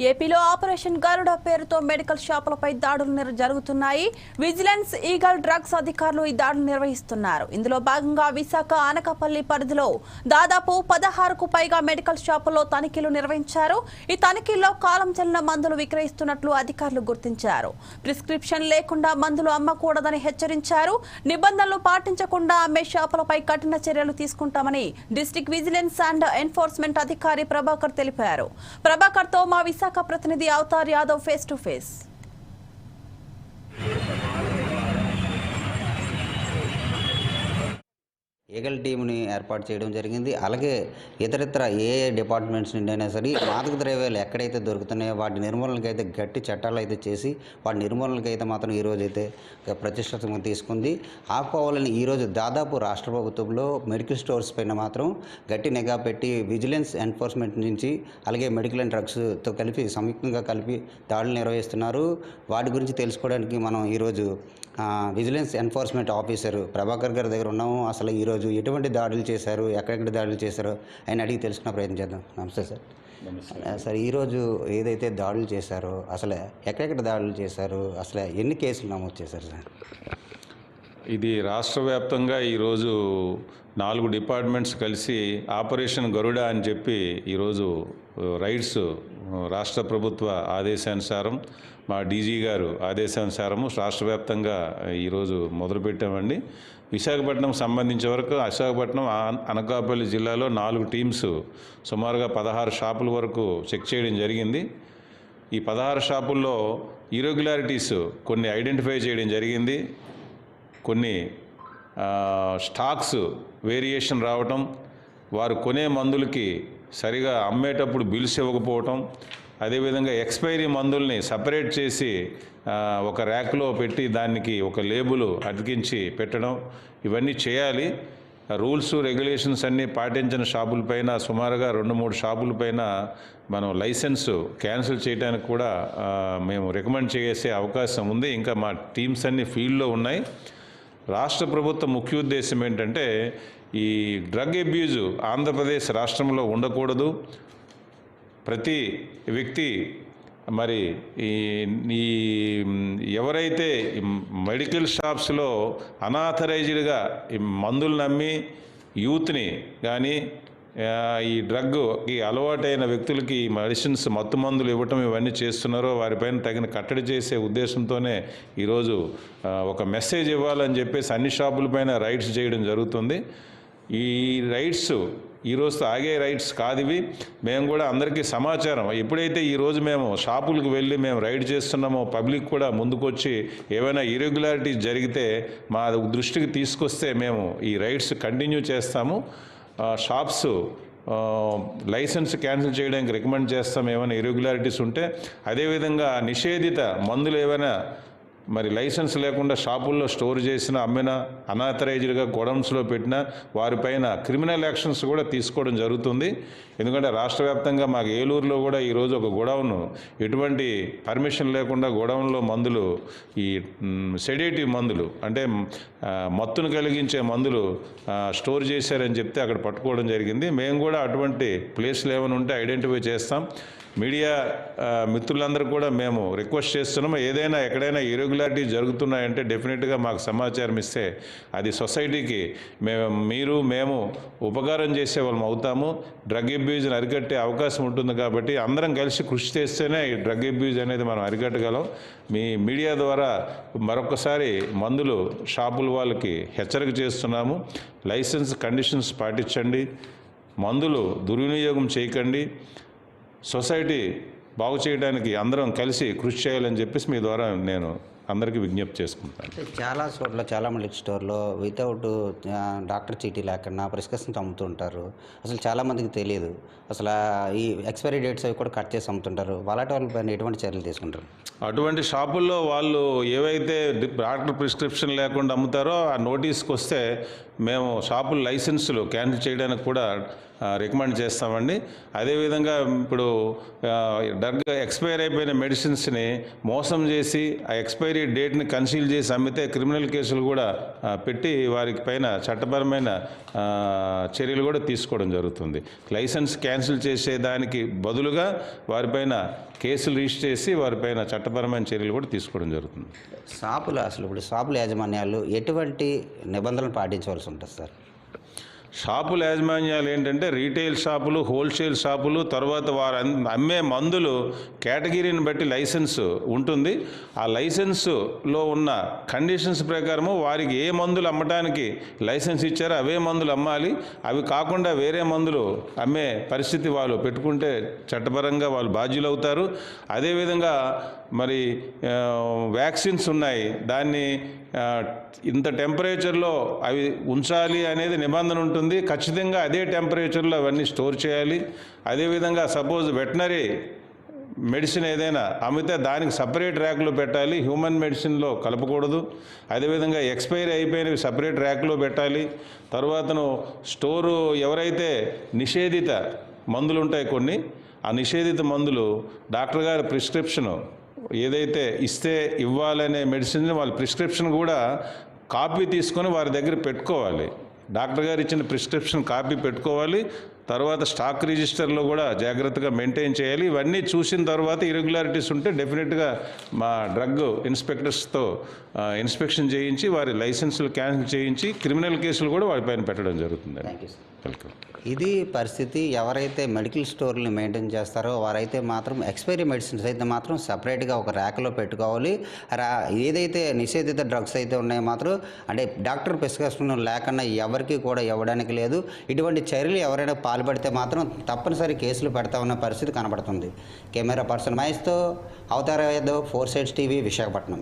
ఏపీలో ఆపరేషన్ గరుడ పేరుతో మెడికల్ షాపులపై దాడులు జరుగుతున్నాయి. విజిలెన్స్ ఈగల్ డ్రగ్స్ అధికారులు ఈ దాడులు నిర్వహిస్తున్నారు. ఇందులో భాగంగా విశాఖ అనకాపల్లి పరిధిలో దాదాపు పదహారుకు పైగా మెడికల్ షాపుల్లో తనిఖీలు నిర్వహించారు. ఈ తనిఖీల్లో కాలం చెల్లిన మందులు విక్రయిస్తున్నట్లు అధికారులు గుర్తించారు. ప్రిస్క్రిప్షన్ లేకుండా మందులు అమ్మకూడదని హెచ్చరించారు. నిబంధనలు పాటించకుండా అమ్మే షాపులపై కఠిన చర్యలు తీసుకుంటామని డిస్టిక్ విజిలెన్స్ అండ్ ఎన్ఫోర్స్మెంట్ అధికారి ప్రభాకర్ తెలిపారు. ప్రభాకర్తో మా విశాఖ విశాఖ ప్రతినిధి Avatar Yadav face to face legal టీంని ఏర్పాటు చేయడం జరిగింది. అలాగే ఇతరితర ఏ ఏ డిపార్ట్మెంట్స్ నుండి అయినా సరే మాదక ద్రవ్యాలు ఎక్కడైతే దొరుకుతున్నాయో వాటి నిర్మూలనకి అయితే గట్టి చట్టాలు అయితే చేసి వాటి నిర్మూలనకి అయితే మాత్రం ఈరోజు అయితే ప్రతిష్ఠితంగా తీసుకుంది. ఆపుకోవాలని ఈరోజు దాదాపు రాష్ట్ర ప్రభుత్వంలో మెడికల్ స్టోర్స్ పైన మాత్రం గట్టి నిఘా పెట్టి విజిలెన్స్ ఎన్ఫోర్స్మెంట్ నుంచి అలాగే మెడికల్ అండ్ డ్రగ్స్తో కలిపి సంయుక్తంగా కలిపి దాడులు నిర్వహిస్తున్నారు. వాటి గురించి తెలుసుకోవడానికి మనం ఈరోజు విజిలెన్స్ ఎన్ఫోర్స్మెంట్ ఆఫీసర్ ప్రభాకర్ గారి దగ్గర ఉన్నాము. అసలు ఈరోజు ఎటువంటి దాడులు చేశారు ఎక్కడెక్కడ దాడులు చేశారో ఆయన అడిగి తెలుసుకునే ప్రయత్నం చేద్దాం. నమస్తే సార్. సార్ ఈరోజు ఏదైతే దాడులు చేశారో అసలు ఎక్కడెక్కడ దాడులు చేశారు అసలు ఎన్ని కేసులు నమోదు చేశారు సార్? ఇది రాష్ట్ర వ్యాప్తంగా ఈరోజు నాలుగు డిపార్ట్మెంట్స్ కలిసి ఆపరేషన్ గరుడ అని చెప్పి ఈరోజు రైడ్స్ రాష్ట్ర ప్రభుత్వ ఆదేశానుసారం మా డీజీ గారు ఆదేశానుసారము రాష్ట్ర వ్యాప్తంగా ఈరోజు మొదలుపెట్టామండి. విశాఖపట్నం సంబంధించే వరకు విశాఖపట్నం అనకాపల్లి జిల్లాలో నాలుగు టీమ్స్ సుమారుగా పదహారు షాపుల వరకు చెక్ చేయడం జరిగింది. ఈ పదహారు షాపుల్లో ఇరెగ్యులారిటీస్ కొన్ని ఐడెంటిఫై చేయడం జరిగింది. కొన్ని స్టాక్స్ వేరియేషన్ రావటం వారు కొనే మందులకి సరిగా అమ్మేటప్పుడు బిల్స్ ఇవ్వకపోవటం అదేవిధంగా ఎక్స్పైరీ మందుల్ని సపరేట్ చేసి ఒక ర్యాక్లో పెట్టి దానికి ఒక లేబుల్ అతికించి పెట్టడం ఇవన్నీ చేయాలి. రూల్స్ రెగ్యులేషన్స్ అన్నీ పాటించిన షాపులపైన సుమారుగా రెండు మూడు షాపులపైన మనం లైసెన్స్ క్యాన్సిల్ చేయడానికి కూడా మేము రికమెండ్ చేసే అవకాశం ఉంది. ఇంకా మా టీమ్స్ అన్నీ ఫీల్డ్లో ఉన్నాయి. రాష్ట్ర ప్రభుత్వ ముఖ్య ఉద్దేశం ఏంటంటే ఈ డ్రగ్ అబ్యూజు ఆంధ్రప్రదేశ్ రాష్ట్రంలో ఉండకూడదు. ప్రతి వ్యక్తి మరి ఈ ఎవరైతే మెడికల్ షాప్స్లో అనాథరైజ్డ్గా ఈ మందులు నమ్మి యూత్ని కానీ ఈ డ్రగ్కి అలవాటైన వ్యక్తులకి ఈ మెడిసిన్స్ మత్తు మందులు ఇవ్వటం ఇవన్నీ చేస్తున్నారో వారిపైన తగిన కట్టడి చేసే ఉద్దేశంతోనే ఈరోజు ఒక మెసేజ్ ఇవ్వాలని చెప్పేసి అన్ని షాపులపైన రైడ్స్ చేయడం జరుగుతుంది. ఈ రైడ్స్ ఈరోజు ఆగే రైడ్స్ కాదు ఇవి మేము కూడా అందరికీ సమాచారం. ఎప్పుడైతే ఈరోజు మేము షాపులకు వెళ్ళి మేము రైడ్ చేస్తున్నామో పబ్లిక్ కూడా ముందుకొచ్చి ఏమైనా ఇరెగ్యులారిటీస్ జరిగితే మా దృష్టికి తీసుకొస్తే మేము ఈ రైడ్స్ కంటిన్యూ చేస్తాము. షాప్స్ లైసెన్స్ క్యాన్సిల్ చేయడానికి రికమెండ్ చేస్తాం ఏమైనా ఇరెగ్యులారిటీస్ ఉంటే అదేవిధంగా నిషేధిత మందులు ఏమైనా మరి లైసెన్స్ లేకుండా షాపుల్లో స్టోర్ చేసిన అమ్మిన అనాథరైజ్డ్గా గోడౌన్స్లో పెట్టిన వారిపైన క్రిమినల్ యాక్షన్స్ కూడా తీసుకోవడం జరుగుతుంది. ఎందుకంటే రాష్ట్ర వ్యాప్తంగా మాకు ఏలూరులో కూడా ఈరోజు ఒక గోడౌన్ ఎటువంటి పర్మిషన్ లేకుండా గోడౌన్లో మందులు ఈ సెడేటివ్ మందులు అంటే మత్తును కలిగించే మందులు స్టోర్ చేశారని చెప్తే అక్కడ పట్టుకోవడం జరిగింది. మేము కూడా అటువంటి ప్లేస్లు ఏమైనా ఉంటే ఐడెంటిఫై చేస్తాం. మీడియా మిత్రులందరూ కూడా మేము రిక్వెస్ట్ చేస్తున్నాము. ఏదైనా ఎక్కడైనా ఇరెగ్యులారిటీ జరుగుతున్నాయంటే డెఫినెట్గా మాకు సమాచారం ఇస్తే అది సొసైటీకి మేము మీరు మేము ఉపకారం చేసే వాళ్ళం అవుతాము. డ్రగ్ అబ్యూజ్ని అరికట్టే అవకాశం ఉంటుంది కాబట్టి అందరం కలిసి కృషి చేస్తేనే ఈ డ్రగ్ అబ్యూజ్ అనేది మనం అరికట్టగలం. మీ మీడియా ద్వారా మరొకసారి మందులు షాపుల వాళ్ళకి హెచ్చరిక చేస్తున్నాము. లైసెన్స్ కండిషన్స్ పాటించండి. మందులు దుర్వినియోగం చేయకండి. సొసైటీ బాగు చేయడానికి అందరం కలిసి కృషి చేయాలని చెప్పేసి మీ ద్వారా నేను అందరికీ విజ్ఞప్తి చేసుకుంటాను. అంటే చాలా చోట్ల చాలా మెడికల్ స్టోర్లో వితౌట్ డాక్టర్ చీటీ లేకుండా ప్రిస్క్రిప్షన్స్ అమ్ముతుంటారు. అసలు చాలా మందికి తెలియదు. అసలు ఈ ఎక్స్పైరీ డేట్స్ అవి కూడా కట్ చేసి అమ్ముతుంటారు. అలాంటి వాళ్ళపైన ఎటువంటి చర్యలు తీసుకుంటారు? అటువంటి షాపుల్లో వాళ్ళు ఏవైతే డాక్టర్ ప్రిస్క్రిప్షన్ లేకుండా అమ్ముతారో ఆ నోటీస్కి వస్తే మేము షాపుల లైసెన్సులు క్యాన్సిల్ చేయడానికి కూడా రికమెండ్ చేస్తామండి. అదేవిధంగా ఇప్పుడు డ్రగ్ ఎక్స్పైర్ అయిపోయిన మెడిసిన్స్ని మోసం చేసి ఆ ఎక్స్పైరీ డేట్ని కన్సీల్ చేసి అమ్మితే క్రిమినల్ కేసులు కూడా పెట్టి వారికి పైన చట్టపరమైన చర్యలు కూడా తీసుకోవడం జరుగుతుంది. లైసెన్స్ క్యాన్సిల్ చేసే దానికి బదులుగా వారిపైన కేసులు రిజిస్టర్ చేసి వారిపైన చట్టపరమైన చర్యలు కూడా తీసుకోవడం జరుగుతుంది. షాపులు అసలు ఇప్పుడు షాపుల యాజమాన్యాలు ఎటువంటి నిబంధనలు పాటించవలసి ఉంటుంది సార్? షాపుల యాజమాన్యాలు ఏంటంటే రీటైల్ షాపులు హోల్సేల్ షాపులు తర్వాత వారు అమ్మే మందులు కేటగిరీని బట్టి లైసెన్స్ ఉంటుంది. ఆ లైసెన్సులో ఉన్న కండిషన్స్ ప్రకారము వారికి ఏ మందులు అమ్మటానికి లైసెన్స్ ఇచ్చారో అవే మందులు అమ్మాలి. అవి కాకుండా వేరే మందులు అమ్మే పరిస్థితి వాళ్ళు పెట్టుకుంటే చట్టపరంగా వాళ్ళు బాధ్యులు అవుతారు అదేవిధంగా మరి వ్యాక్సిన్స్ ఉన్నాయి. దాన్ని ఇంత టెంపరేచర్లో అవి ఉంచాలి అనేది నిబంధన ఉంటుంది. ఖచ్చితంగా అదే టెంపరేచర్లో అవన్నీ స్టోర్ చేయాలి. అదేవిధంగా సపోజ్ వెటనరీ మెడిసిన్ ఏదైనా అమ్మితే దానికి సపరేట్ ర్యాక్లో పెట్టాలి. హ్యూమన్ మెడిసిన్లో కలపకూడదు. అదేవిధంగా ఎక్స్పైర్ అయిపోయినవి సపరేట్ ర్యాక్లో పెట్టాలి. తర్వాతను స్టోరు ఎవరైతే నిషేధిత మందులు ఉంటాయి కొన్ని ఆ నిషేధిత మందులు డాక్టర్ గారి ప్రిస్క్రిప్షను ఏదైతే ఇస్తే ఇవ్వాలనే మెడిసిన్ వాళ్ళ ప్రిస్క్రిప్షన్ కూడా కాపీ తీసుకొని వారి దగ్గర పెట్టుకోవాలి. డాక్టర్ గారు ఇచ్చిన ప్రిస్క్రిప్షన్ కాపీ పెట్టుకోవాలి. తర్వాత స్టాక్ రిజిస్టర్లో కూడా జాగ్రత్తగా మెయింటైన్ చేయాలి. ఇవన్నీ చూసిన తర్వాత ఇరెగ్యులారిటీస్ ఉంటే డెఫినెట్గా మా డ్రగ్ ఇన్స్పెక్టర్స్తో ఇన్స్పెక్షన్ చేయించి వారి లైసెన్సులు క్యాన్సిల్ చేయించి క్రిమినల్ కేసులు కూడా వారిపైన పెట్టడం జరుగుతుంది థ్యాంక్ యూ సార్ వెల్కమ్. ఇది పరిస్థితి ఎవరైతే మెడికల్ స్టోర్ని మెయింటైన్ చేస్తారో వారైతే మాత్రం ఎక్స్పైరీ మెడిసిన్స్ అయితే మాత్రం సపరేట్గా ఒక ర్యాక్లో పెట్టుకోవాలి. రా ఏదైతే నిషేధిత డ్రగ్స్ అయితే ఉన్నాయో మాత్రం అంటే డాక్టర్ ప్రిస్క్రిప్షన్ లేకుండా ఎవరికి కూడా ఇవ్వడానికి లేదు. ఇటువంటి చర్యలు ఎవరైనా పాల్పడితే మాత్రం తప్పనిసరి కేసులు పెడతా ఉన్న పరిస్థితి కనబడుతుంది. Camera person మహేష్తో Avatar Yadav four sides TV Visakhapatnam.